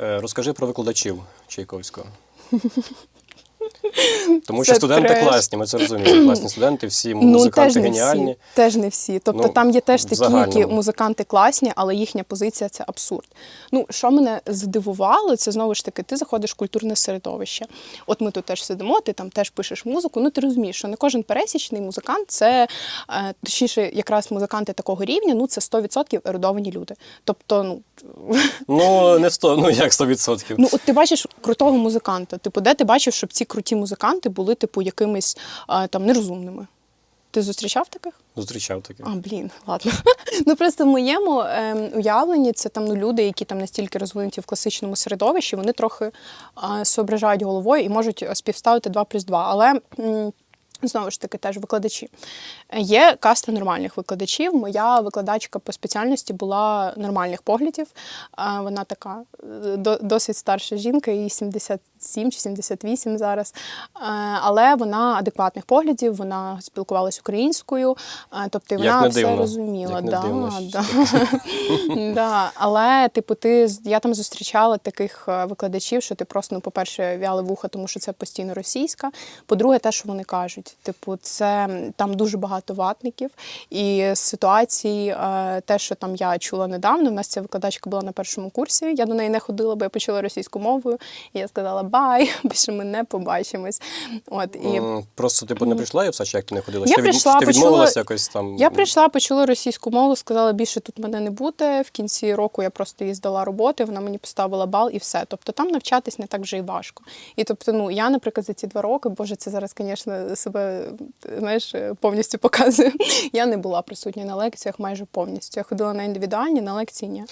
Е, Розкажи про викладачів Чайковського. Тому що Це студенти треш. класні, ми це розуміємо. Класні студенти, всі Ну, теж музиканти не геніальні. всі. Теж не всі. Тобто Ну, там є теж такі, які музиканти класні, але їхня позиція це абсурд. Ну, що мене здивувало, це знову ж таки, ти заходиш в культурне середовище. От ми тут теж сидимо, ти там теж пишеш музику. Ну ти розумієш, що не кожен пересічний музикант це е, точніше, якраз музиканти такого рівня, ну це 100% ерудовані люди. Тобто, ну Ну, не 100, ну як 100%. Ну, от ти бачиш крутого музиканта. Типу, де ти бачив, щоб ці круті музиканти були, типу, якимись там нерозумними? Ти зустрічав таких? Зустрічав таке. А, блін, ладно. ну просто в моєму ем, уявленні це там ну, люди, які там настільки розвинуті в класичному середовищі, вони трохи а, соображають головою і можуть е, співставити 2 плюс 2. Але. м, Знову ж таки, теж викладачі. Е, Є каста нормальних викладачів. Моя викладачка по спеціальності була нормальних поглядів. Е, Вона така е, до- досить старша жінка, їй 77 чи 78 зараз. Е, Але вона адекватних поглядів, вона спілкувалась українською, е, тобто Як вона все дивно. розуміла. Як да, дивно, да. да. Але, типу, ти я там зустрічала таких е, викладачів, що ти просто, ну, по-перше, в'яли вуха, тому що це постійно російська. По-друге, те, що вони кажуть. Типу, це там дуже багато ватників. І з ситуації, те, що там я чула недавно, у нас ця викладачка була на першому курсі. Я до неї не ходила, бо я почула російську мовою. І я сказала бай, більше ми не побачимось. От і. Просто типу не прийшла і все, чи як ти не ходила? Я Чи прийшла, ти почула- якось там? Я прийшла, почула російську мову, сказала, більше тут мене не буде. В кінці року я просто їй здала роботи, вона мені поставила бал і все. Тобто там навчатись не так вже і важко. І тобто, ну я, наприклад, за ці два роки, боже, це зараз, звісно, себе знаєш, повністю показую. Я не була присутня на лекціях майже повністю. Я ходила на індивідуальні, на лекції ні.